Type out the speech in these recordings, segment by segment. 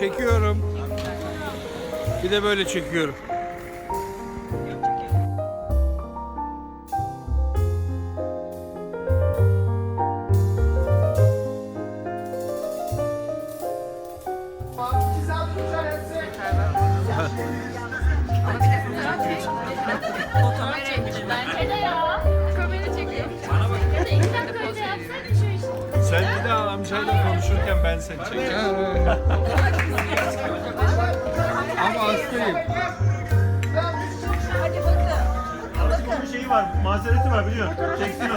Çekiyorum. Bir de böyle çekiyorum. Sen bir daha amcayla konuşurken ben seni çekeceğim. Ama hastayım. Bir şeyi var, mazereti var biliyor musun? Çeksin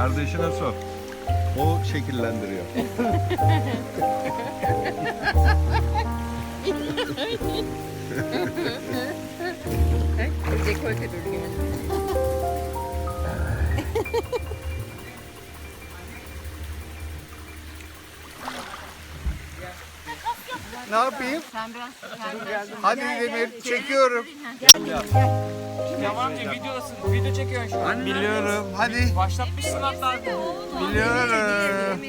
Kardeşine sor. O şekillendiriyor. Ne yapayım? Sen biraz Hadi Demir çekiyorum. Yabancı videosun, video çekiyorsun şu an. Biliyorum. Hadi. Başlatmışsın hatta. Biliyorum.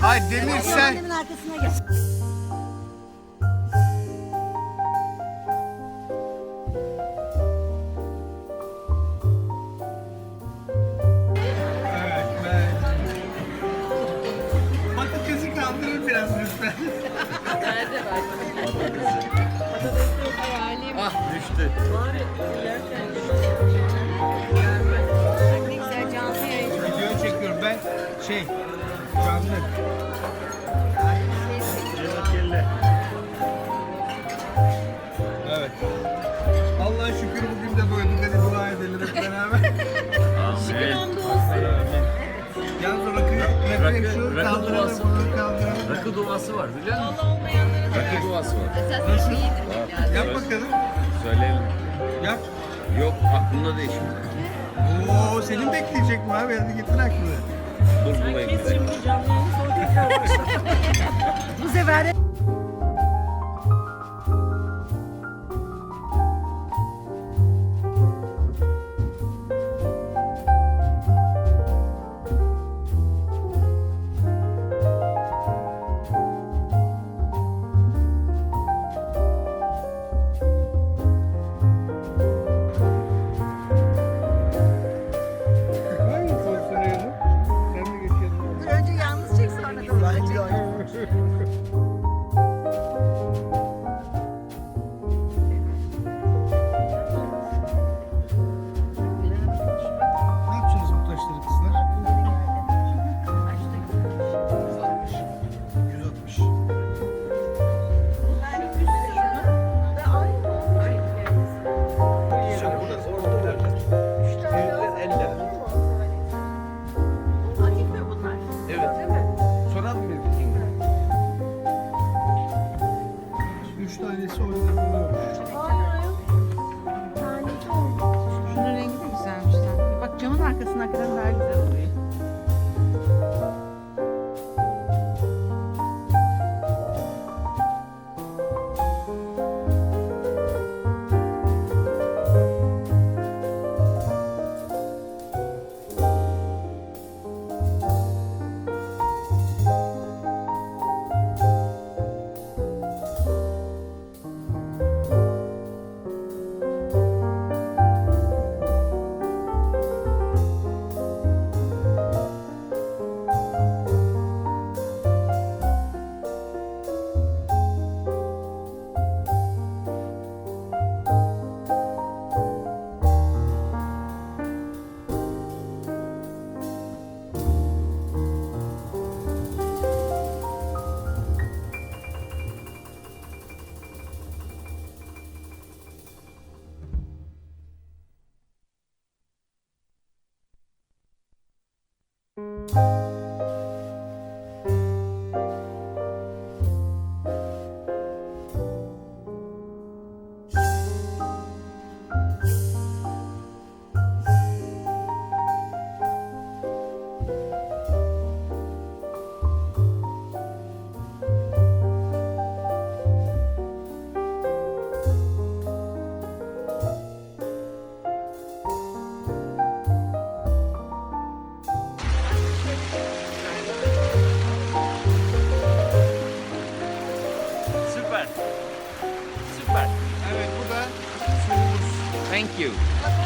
Hadi Demir sen. Annemin arkasına gel. Şey. Canlı. Evet. Allah'a şükür bugün de doyduk. Hadi dua edelim hep beraber. Amin. Yalnız o rakı, rakı, Rakı- şu rakı kaldıralım, duası. bunu kaldıralım. Rakı duası var biliyor musun? Rakı duası var. Esas iyi yedirmek lazım. Yap bakalım. Söyleyelim. Yap. Yok aklımda değil şimdi. Oo, senin bekleyecek mi abi? Hadi getir aklını. Dur bulayım bir dakika. Bu sefer de üç tanesi orada duruyormuş. Şunun rengi de güzelmiş. Bak camın arkasına kadar verdim. you you.